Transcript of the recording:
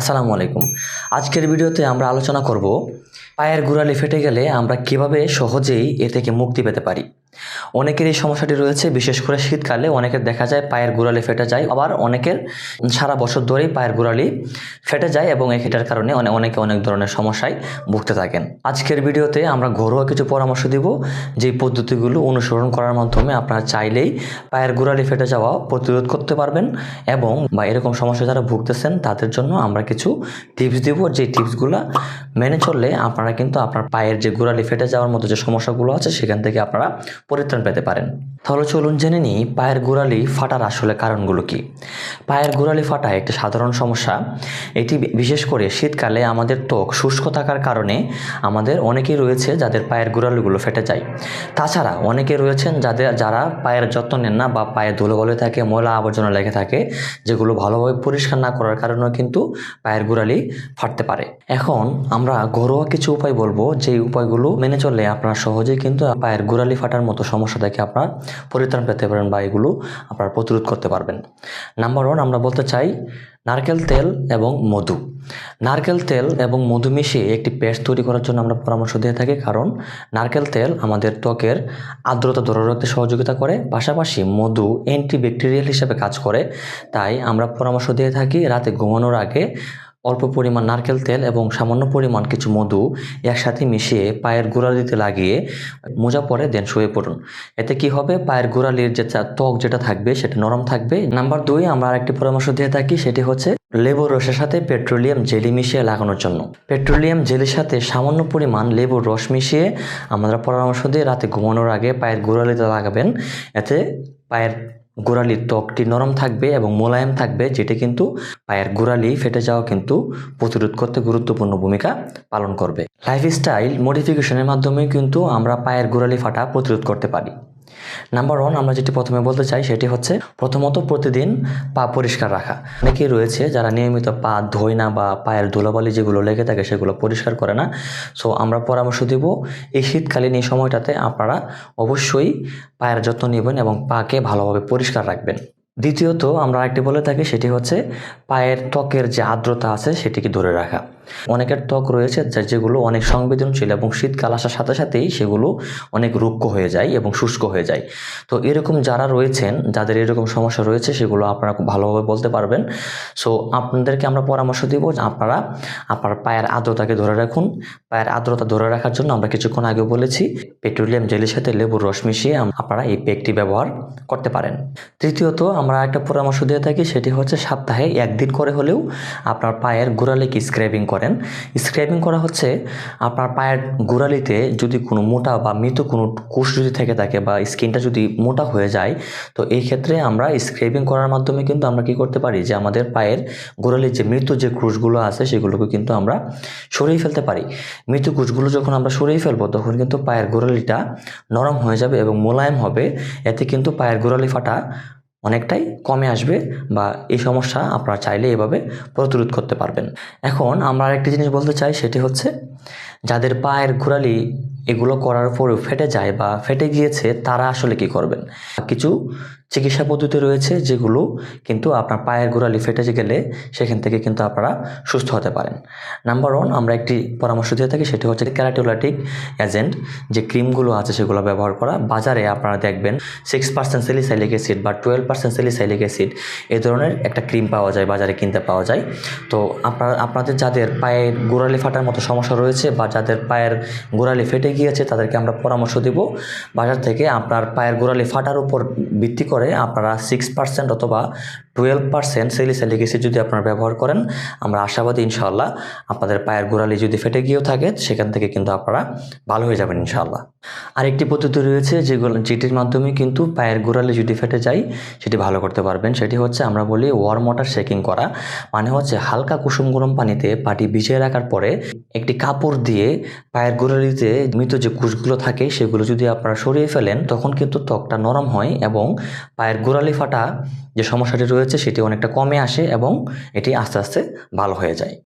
আসসালামু আলাইকুম। আজকের ভিডিওতে আমরা আলোচনা করব পায়ের গোড়ালি ফেটে গেলে আমরা কীভাবে সহজেই এ থেকে মুক্তি পেতে পারি। অনেকের এই সমস্যাটি রয়েছে, বিশেষ করে শীতকালে। অনেকের দেখা যায় পায়ের গোড়ালি ফেটে যায়, আবার অনেকের সারা বছর ধরেই পায়ের গোড়ালি ফেটে যায় এবং এই এটার কারণে অনে- অনেকে অনেক ধরনের সমস্যায় ভুগতে থাকেন। আজকের ভিডিওতে আমরা ঘরোয়া কিছু পরামর্শ দিব যে পদ্ধতিগুলো অনুসরণ করার মাধ্যমে আপনারা চাইলেই পায়ের গোড়ালি ফেটে যাওয়া প্রতিরোধ করতে পারবেন এবং বা এরকম সমস্যা যারা ভুগতেছেন, তাদের জন্য আমরা কিছু টিপস দিব। যে টিপসগুলো মেনে চললে আপনারা কিন্তু আপনার পায়ের যে গোড়ালি ফেটে যাওয়ার মতো যে সমস্যাগুলো আছে, সেখান থেকে আপনারা পরিত্রাণ পেতে পারেন। তাহলে চলুন জেনে নিই পায়ের গোড়ালি ফাটার আসলে কারণগুলো কি। পায়ের গোড়ালি ফাটা একটি সাধারণ সমস্যা। এটি বিশেষ করে শীতকালে আমাদের ত্বক শুষ্ক থাকার কারণে আমাদের অনেকেই রয়েছে যাদের পায়ের গোড়ালিগুলো ফেটে যায়। তাছাড়া অনেকে রয়েছেন যাদের, যারা পায়ের যত্ন নেন না বা পায়ে ধুলোবলে থাকে, ময়লা আবর্জনা লেগে থাকে, যেগুলো ভালোভাবে পরিষ্কার না করার কারণেও কিন্তু পায়ের গোড়ালি ফাটতে পারে। এখন আমরা ঘরোয়া কিছু উপায় বলব যে উপায়গুলো মেনে চললে আপনারা সহজেই কিন্তু পায়ের গোড়ালি ফাটার মতো সমস্যা থেকে আপনারা পরিত্রাণ পেতে পারেন বা এগুলো আপনারা প্রতিরোধ করতে পারবেন। নাম্বার ওয়ান আমরা বলতে চাই নারকেল তেল এবং মধু। নারকেল তেল এবং মধু মিশিয়ে একটি পেস্ট তৈরি করার জন্য আমরা পরামর্শ দিয়ে থাকি, কারণ নারকেল তেল আমাদের ত্বকের আর্দ্রতা ধরে রাখতে সহযোগিতা করে, পাশাপাশি মধু অ্যান্টিব্যাকটেরিয়াল হিসেবে কাজ করে। তাই আমরা পরামর্শ দিয়ে থাকি রাতে ঘুমানোর আগে অল্প পরিমাণ নারকেল তেল এবং সামান্য পরিমাণ কিছু মধু একসাথে মিশিয়ে পায়ের গোড়ালিতে লাগিয়ে মোজা পরে দেন শুয়ে পড়ুন। এতে কি হবে? পায়ের গোড়ালির যে ত্বক যেটা থাকবে সেটা নরম থাকবে। নাম্বার দুই, আমরা আরেকটি পরামর্শ দিয়ে থাকি, সেটি হচ্ছে লেবুর রসের সাথে পেট্রোলিয়াম জেলি মিশিয়ে লাগানোর জন্য। পেট্রোলিয়াম জেলির সাথে সামান্য পরিমাণ লেবুর রস মিশিয়ে আমরা পরামর্শ দিয়ে রাতে ঘুমানোর আগে পায়ের গোড়ালিতে লাগাবেন। এতে পায়ের গোড়ালির ত্বকটি নরম থাকবে এবং মোলায়েম থাকবে, যেটি কিন্তু পায়ের গোড়ালি ফেটে যাওয়া কিন্তু প্রতিরোধ করতে গুরুত্বপূর্ণ ভূমিকা পালন করবে। লাইফস্টাইল মডিফিকেশনের মাধ্যমে কিন্তু আমরা পায়ের গোড়ালি ফাটা প্রতিরোধ করতে পারি। নাম্বার ওয়ান আমরা যেটি প্রথমে বলতে চাই, সেটি হচ্ছে প্রথমত প্রতিদিন পা পরিষ্কার রাখা। অনেকেই রয়েছে যারা নিয়মিত পা ধোয় না বা পায়ের ধুলোবালি যেগুলো লেগে থাকে সেগুলো পরিষ্কার করে না। সো আমরা পরামর্শ দেব, এই শীতকালীন এই সময়টাতে আপনারা অবশ্যই পায়ের যত্ন নেবেন এবং পাকে ভালোভাবে পরিষ্কার রাখবেন। দ্বিতীয়ত, আমরা একটি বলে থাকি, সেটি হচ্ছে পায়ের ত্বকের যে আর্দ্রতা আছে, সেটিকে ধরে রাখা। অনেকের ত্বক রয়েছে যেগুলো অনেক সংবেদনশীল এবং শীতকাল আসার সাথে সাথেই সেগুলো অনেক রুক্ষ হয়ে যায় এবং শুষ্ক হয়ে যায়। তো এরকম যারা রয়েছেন, যাদের এরকম সমস্যা রয়েছে, সেগুলো আপনারা খুব ভালোভাবে বলতে পারবেন। সো আপনাদেরকে আমরা পরামর্শ দিব আপনারা আপনার পায়ের আর্দ্রতাকে ধরে রাখুন। পায়ের আর্দ্রতা ধরে রাখার জন্য আমরা কিছুক্ষণ আগে বলেছি, পেট্রোলিয়াম জেলের সাথে লেবুর রস মিশিয়ে আপনারা এই পেকটি ব্যবহার করতে পারেন। তৃতীয়ত, আমরা একটা পরামর্শ দিয়ে থাকি, সেটি হচ্ছে সপ্তাহে একদিন করে হলেও আপনার পায়ের গোড়ালিকে স্ক্র্যাবিং করেন স্ক্র্যাবিং করা হচ্ছে আপনার পায়ের গোড়ালিতে যদি কোনো মোটা বা মৃত কোনো কোষ যদি থেকে থাকে বা স্কিনটা যদি মোটা হয়ে যায়, তো এই ক্ষেত্রে আমরা স্ক্র্যাবিং করার মাধ্যমে কিন্তু আমরা কি করতে পারি যে আমাদের পায়ের গোড়ালির যে মৃত যে কোষগুলো আছে সেগুলোকে কিন্তু আমরা সরিয়ে ফেলতে পারি। মৃত কোষগুলো যখন আমরা সরিয়ে ফেলব, তখন কিন্তু পায়ের গোড়ালিটা নরম হয়ে যাবে এবং মোলায়েম হবে। এতে কিন্তু পায়ের গোড়ালি ফাটা অনেকটাই কমে আসবে বা এই সমস্যা আপনারা চাইলে এভাবে প্রতিরোধ করতে পারবেন। এখন আমরা আরেকটি জিনিস বলতে চাই, সেটি হচ্ছে যাদের পায়ের গোড়ালি এগুলো করার পরেও ফেটে যায় বা ফেটে গিয়েছে, তারা আসলে কি করবেন? কিছু চিকিৎসা পদ্ধতি রয়েছে যেগুলো কিন্তু আপনার পায়ের গোড়ালি ফেটে গেলে সেখান থেকে কিন্তু আপনারা সুস্থ হতে পারেন। নাম্বার ওয়ান আমরা একটি পরামর্শ দিয়ে থাকি, সেটি হচ্ছে ক্যারাটোলাটিক এজেন্ট। যে ক্রিমগুলো আছে সেগুলো ব্যবহার করা। বাজারে আপনারা দেখবেন সিক্স পার্সেন্ট সেলিসাইলিক অ্যাসিড বা টুয়েলভ পার্সেন্ট সেলিসাইলিক অ্যাসিড এ ধরনের একটা ক্রিম পাওয়া যায়, বাজারে কিনতে পাওয়া যায়। তো আপনারা, আপনাদের যাদের পায়ের গোড়ালি ফাটার মতো সমস্যা রয়েছে বা যাদের পায়ের গোড়ালি ফেটে গিয়েছে তাদেরকে আমরা পরামর্শ দেব। বাজার থেকে আপনার পায়ের গোড়ালি ফাটার উপর ভিত্তি করে আপনারা সিক্স পার্সেন্ট অথবা টুয়েলভ পার্সেন্ট সেলিসাইলিক অ্যাসিড যদি আপনারা ব্যবহার করেন, আমরা আশাবাদী ইনশাআল্লাহ আপনাদের পায়ের গোড়ালি যদি ফেটে গিয়েও থাকে, সেখান থেকে কিন্তু আপনারা ভালো হয়ে যাবেন ইনশাআল্লাহ। আরেকটি পদ্ধতি রয়েছে যেগুলো যেটির মাধ্যমে কিন্তু পায়ের গোড়ালি যদি ফেটে যায়, সেটি ভালো করতে পারবেন। সেটি হচ্ছে আমরা বলি ওয়ার্ম ওয়াটার শেকিং করা মানে হচ্ছে হালকা কুসুম গরম পানিতে পাটি ভিজিয়ে রাখার পরে একটি কাপড় দিয়ে পায়ের গোড়ালিতে মৃত যে কুশগুলো থাকে, সেগুলো যদি আপনারা সরিয়ে ফেলেন, তখন কিন্তু ত্বকটা নরম হয় এবং পায়ের গোড়ালি ফাটা যে সমস্যাটি রয়েছে সেটি অনেকটা কমে আসে এবং এটি আস্তে আস্তে ভালো হয়ে যায়।